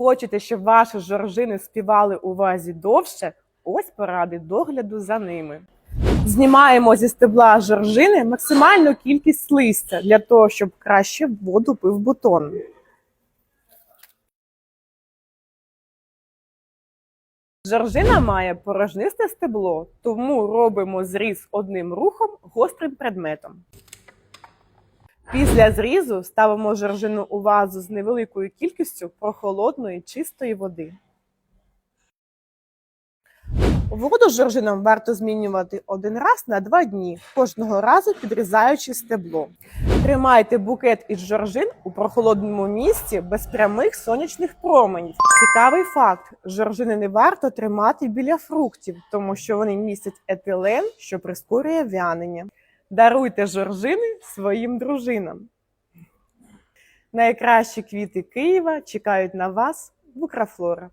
Хочете, щоб ваші жоржини співали у вазі довше? Ось поради догляду за ними. Знімаємо зі стебла жоржини максимальну кількість листя для того, щоб краще воду пив бутон. Жоржина має порожнисте стебло, тому робимо зріз одним рухом гострим предметом. Після зрізу ставимо жоржину у вазу з невеликою кількістю прохолодної чистої води. Воду з жоржином варто змінювати один раз на два дні, кожного разу підрізаючи стебло. Тримайте букет із жоржин у прохолодному місці без прямих сонячних променів. Цікавий факт: жоржини не варто тримати біля фруктів, тому що вони містять етилен, що прискорює в'янення. Даруйте жоржини своїм дружинам. Найкращі квіти Києва чекають на вас в Украфлора.